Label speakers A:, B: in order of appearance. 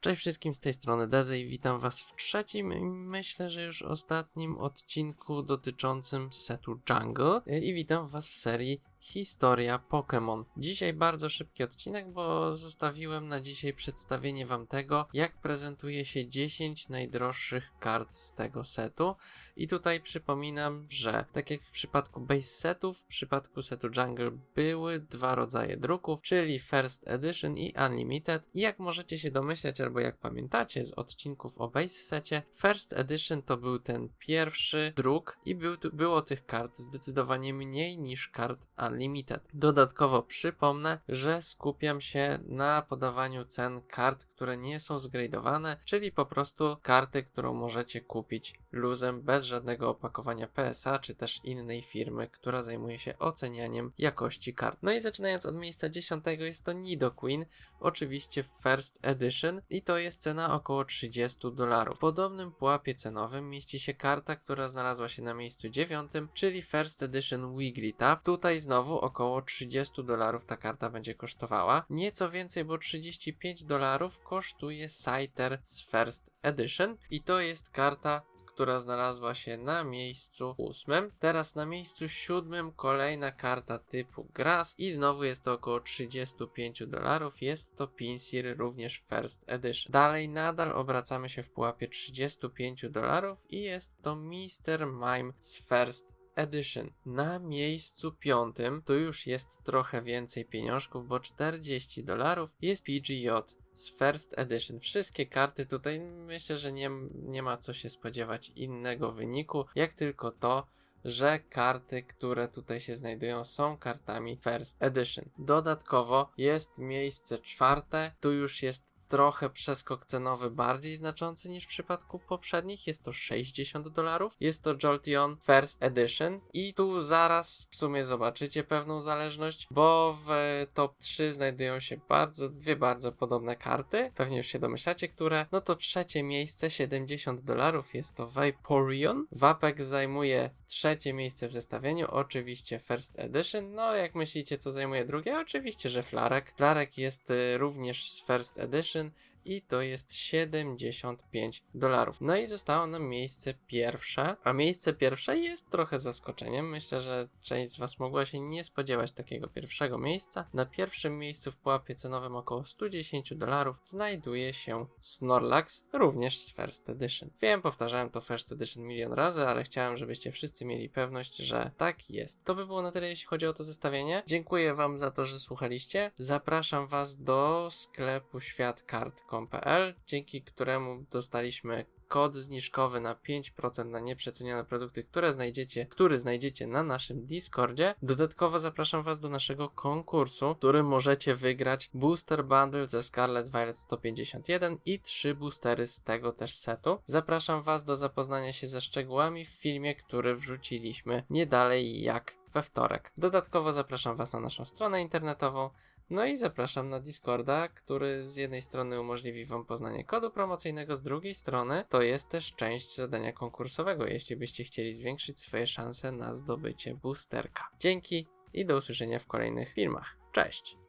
A: Cześć wszystkim z tej strony Dezy i witam was w trzecim myślę, że już ostatnim odcinku dotyczącym setu Jungle. I witam was w serii Historia Pokémon. Dzisiaj bardzo szybki odcinek, bo zostawiłem na dzisiaj przedstawienie wam tego, jak prezentuje się 10 najdroższych kart z tego setu. I tutaj przypominam, że tak jak w przypadku base setów, w przypadku setu Jungle były dwa rodzaje druków, czyli First Edition i Unlimited. I jak możecie się domyśleć, albo jak pamiętacie z odcinków o base secie, First Edition to był ten pierwszy druk i był, było tych kart zdecydowanie mniej niż kart Unlimited. Dodatkowo przypomnę, że skupiam się na podawaniu cen kart, które nie są zgradowane, czyli po prostu karty, którą możecie kupić luzem bez żadnego opakowania PSA czy też innej firmy, która zajmuje się ocenianiem jakości kart. No i zaczynając od miejsca 10 jest to Nido Queen, oczywiście First Edition i to jest cena około 30 dolarów. W podobnym pułapie cenowym mieści się karta, która znalazła się na miejscu 9, czyli First Edition Wigglytuff. Tutaj znowu około 30 dolarów ta karta będzie kosztowała. Nieco więcej, bo 35 dolarów kosztuje Scyther z First Edition i to jest karta która znalazła się na miejscu ósmym. Teraz na miejscu siódmym kolejna karta typu Grass i znowu jest to około 35 dolarów. Jest to Pinsir również First Edition. Dalej nadal obracamy się w pułapie 35 dolarów i jest to Mr. Mime z First Edition. Na miejscu piątym to już jest trochę więcej pieniążków, bo 40 dolarów jest PGJ z First Edition. Wszystkie karty tutaj myślę, że nie, nie ma co się spodziewać innego wyniku, jak tylko to, że karty, które tutaj się znajdują, są kartami First Edition. Dodatkowo jest miejsce czwarte, tu już jest trochę przeskok cenowy bardziej znaczący niż w przypadku poprzednich. Jest to 60 dolarów. Jest to Jolteon First Edition i tu zaraz w sumie zobaczycie pewną zależność, bo w top 3 znajdują się bardzo, dwie bardzo podobne karty. Pewnie już się domyślacie, które. No to trzecie miejsce 70 dolarów jest to Vaporeon. Vapek zajmuje trzecie miejsce w zestawieniu, oczywiście First Edition. No jak myślicie co zajmuje drugie? Oczywiście, że Flarek. Flarek jest y, również z First Edition description i to jest 75 dolarów. No i zostało nam miejsce pierwsze, a miejsce pierwsze jest trochę zaskoczeniem. Myślę, że część z Was mogła się nie spodziewać takiego pierwszego miejsca. Na pierwszym miejscu w pułapie cenowym około 110 dolarów znajduje się Snorlax, również z First Edition. Wiem, powtarzałem to First Edition milion razy, ale chciałem, żebyście wszyscy mieli pewność, że tak jest. To by było na tyle, jeśli chodzi o to zestawienie. Dziękuję Wam za to, że słuchaliście. Zapraszam Was do sklepu dzięki któremu dostaliśmy kod zniżkowy na 5% na nieprzecenione produkty, które znajdziecie, który znajdziecie na naszym Discordzie. Dodatkowo zapraszam Was do naszego konkursu, w którym możecie wygrać booster bundle ze Scarlet Violet 151 i trzy boostery z tego też setu. Zapraszam Was do zapoznania się ze szczegółami w filmie, który wrzuciliśmy nie dalej jak we wtorek. Dodatkowo zapraszam Was na naszą stronę internetową no i zapraszam na Discorda, który z jednej strony umożliwi Wam poznanie kodu promocyjnego, z drugiej strony to jest też część zadania konkursowego, jeśli byście chcieli zwiększyć swoje szanse na zdobycie boosterka. Dzięki i do usłyszenia w kolejnych filmach. Cześć!